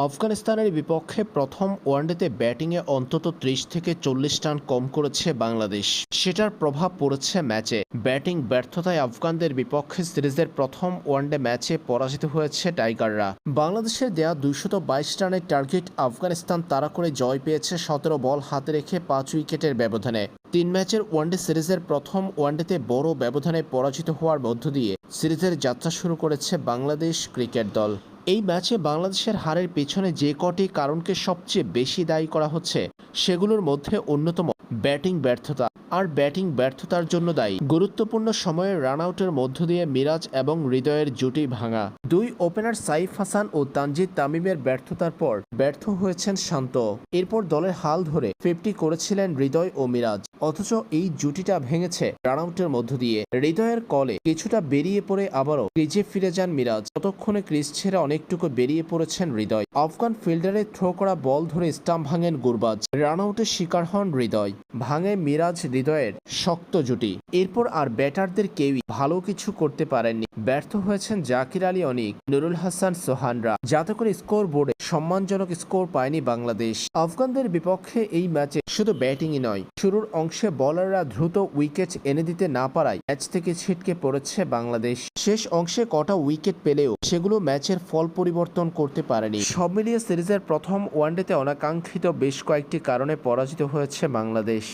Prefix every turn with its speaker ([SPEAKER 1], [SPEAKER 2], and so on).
[SPEAKER 1] আফগানিস্তানের বিপক্ষে প্রথম ওয়ানডেতে ব্যাটিংয়ে অন্তত ত্রিশ থেকে চল্লিশ রান কম করেছে বাংলাদেশ। সেটার প্রভাব পড়েছে ম্যাচে। ব্যাটিং ব্যর্থতায় আফগানদের বিপক্ষে সিরিজের প্রথম ওয়ানডে ম্যাচে পরাজিত হয়েছে টাইগাররা। বাংলাদেশের দেয়া দুইশত বাইশ রানের টার্গেট আফগানিস্তান তাড়া করে জয় পেয়েছে সতেরো বল হাতে রেখে পাঁচ উইকেটের ব্যবধানে। তিন ম্যাচের ওয়ানডে সিরিজের প্রথম ওয়ানডেতে বড় ব্যবধানে পরাজিত হওয়ার মধ্য দিয়ে সিরিজের যাত্রা শুরু করেছে বাংলাদেশ ক্রিকেট দল। এই ম্যাচে বাংলাদেশের হারের পেছনে যে কটি কারণকে সবচেয়ে বেশি দায়ী করা হচ্ছে, সেগুলোর মধ্যে অন্যতম ব্যাটিং ব্যর্থতা। আর ব্যাটিং ব্যর্থতার জন্য দায়ী। গুরুত্বপূর্ণ সময়ে রান আউটের মধ্য দিয়ে মিরাজ এবং হৃদয়ের জুটি ভাঙা। দুই ওপেনার সাইফ হাসান ও তানজিদ তামিমের ব্যর্থতার পর ব্যর্থ হয়েছেন শান্ত। এরপর দলের হাল ধরে ফিফটি করেছিলেন হৃদয় ও মিরাজ। অথচ এই জুটিটা ভেঙেছে রান আউটের মধ্য দিয়ে। হৃদয়ের কলে কিছুটা বেরিয়ে পড়ে আবারও ক্রিজে ফিরে যান মিরাজ। ততক্ষণে ক্রিজ ছেড়ে অনেকটুকু বেরিয়ে পড়েছেন হৃদয়। আফগান ফিল্ডারে থ্রো করা বল ধরে স্টাম্প ভাঙেন গুরবাজ। রান আউটের শিকার হন হৃদয়। ভাঙে মিরাজ হৃদয়ের শক্ত জুটি। এরপর আর ব্যাটারদের কেউই ভালো কিছু করতে পারেননি। ব্যর্থ হয়েছেন জাকির আলী অনিক, নুরুল হাসান সোহানরা। যাতে করে স্কোর বোর্ডে সম্মানজনক স্কোর পায়নি বাংলাদেশ। আফগানদের বিপক্ষে এই ম্যাচে শুধু ব্যাটিংই নয়, শুরুর অংশে বলাররা দ্রুত উইকেট এনে দিতে না পারায় ম্যাচ থেকে ছিটকে পড়েছে বাংলাদেশ। শেষ অংশে কটা উইকেট পেলেও সেগুলো ম্যাচের ফল পরিবর্তন করতে পারেনি। সব মিলিয়ে সিরিজের প্রথম ওয়ানডেতে অনাকাঙ্ক্ষিত বেশ কয়েকটি কারণে পরাজিত হয়েছে বাংলাদেশ।